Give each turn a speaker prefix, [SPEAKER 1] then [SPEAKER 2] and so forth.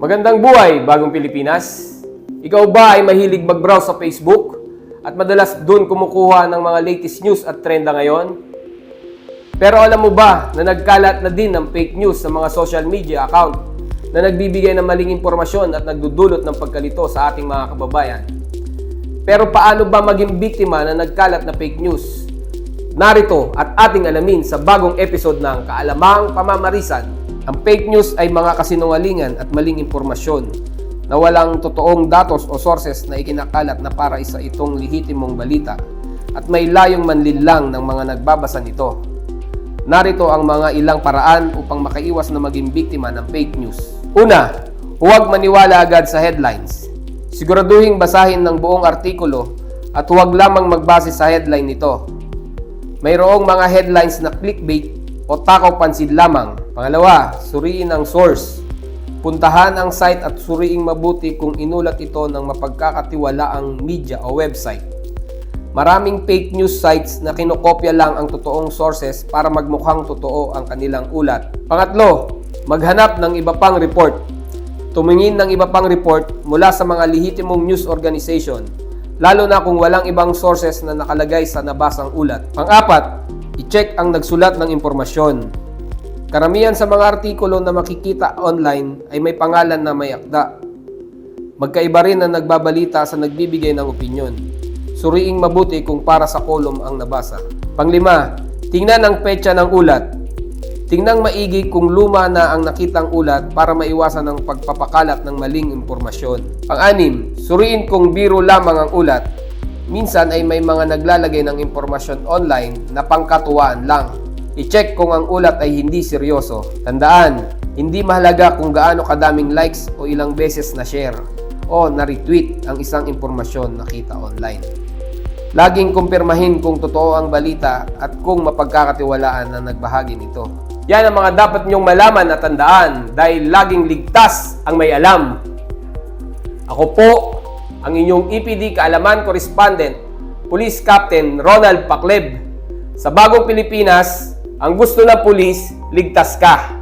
[SPEAKER 1] Magandang buhay, bagong Pilipinas. Ikaw ba ay mahilig mag-browse sa Facebook at madalas doon kumukuha ng mga latest news at trenda ngayon? Pero alam mo ba na nagkalat na din ng fake news sa mga social media account na nagbibigay ng maling impormasyon at nagdudulot ng pagkalito sa ating mga kababayan? Pero paano ba maging biktima na nagkalat na fake news? Narito at ating alamin sa bagong episode ng Kaalamang Pamamarisan. Ang fake news ay mga kasinungalingan at maling impormasyon na walang totoong datos o sources na ikinakalat na para isa itong lehitimong balita at may layong manlinlang ng mga nagbabasa nito. Narito ang mga ilang paraan upang makaiwas na maging biktima ng fake news. Una, huwag maniwala agad sa headlines. Siguraduhin basahin ng buong artikulo at huwag lamang magbase sa headline nito. Mayroong mga headlines na clickbait o takaw pansin lamang. Pangalawa, suriin ang source. Puntahan ang site at suriing mabuti kung inulat ito ng mapagkakatiwalaang media o website. Maraming fake news sites na kinokopya lang ang totoong sources para magmukhang totoo ang kanilang ulat. Pangatlo, maghanap ng iba pang report. Tumingin ng iba pang report mula sa mga lehitimong news organization, lalo na kung walang ibang sources na nakalagay sa nabasang ulat. Pang-apat, i-check ang nagsulat ng impormasyon. Karamihan sa mga artikulo na makikita online ay may pangalan na may akda. Magkaiba rin ang nagbabalita sa nagbibigay ng opinyon. Suriing mabuti kung para sa kolom ang nabasa. Panglima, tingnan ang petsa ng ulat. Tingnan maigi kung luma na ang nakitang ulat para maiwasan ang pagpapakalat ng maling impormasyon. Pang-anim, suriin kung biro lamang ang ulat. Minsan ay may mga naglalagay ng impormasyon online na pangkatuwaan lang. I-check kung ang ulat ay hindi seryoso. Tandaan, hindi mahalaga kung gaano kadaming likes o ilang beses na share o na-retweet ang isang impormasyon nakita online. Laging kumpirmahin kung totoo ang balita at kung mapagkakatiwalaan na nagbahagi nito. Yan ang mga dapat niyong malaman at tandaan dahil laging ligtas ang may alam. Ako po, ang inyong EPD Kaalaman Correspondent, Police Captain Ronald Pacleb. Sa Bagong Pilipinas, ang gusto ng pulis, ligtas ka.